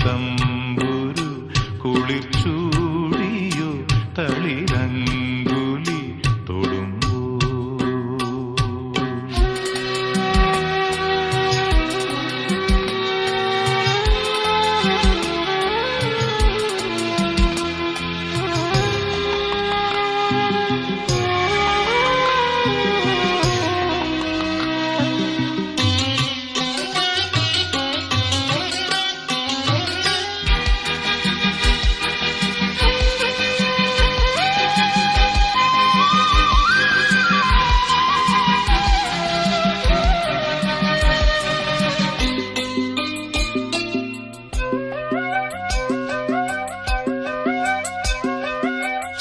തമ്പുരു കുളിച്ചൂടിയോ തളിരങ്ങ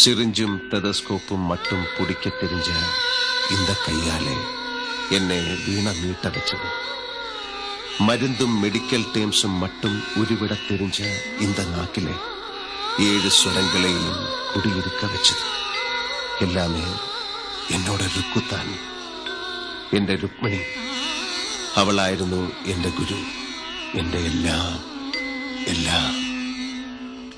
സിറിഞ്ചും டெலஸ்கோப்பும் മറ്റും பிடிக்க தெரிஞ்ச കയ്യാലെ എന്നെ വീണ നീട്ടടച്ചത് മരുന്നും മെഡിക്കൽ ടേംസും മറ്റും ഒരുവിട തെരിഞ്ച് ഇന്ത നാക്കിലെ ഏഴ് സ്വരങ്ങളെയും കുടിയിരുക്ക വെച്ചത്. എല്ലാമേ എന്നോട് രുക്കുത്താൻ. എന്റെ രുക്മിണി അവളായിരുന്നു എന്റെ ഗുരു. എന്റെ എല്ലാം എല്ലാം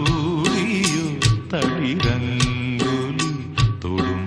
ചൂടിയോ തളിരങ്കുലി തൊടും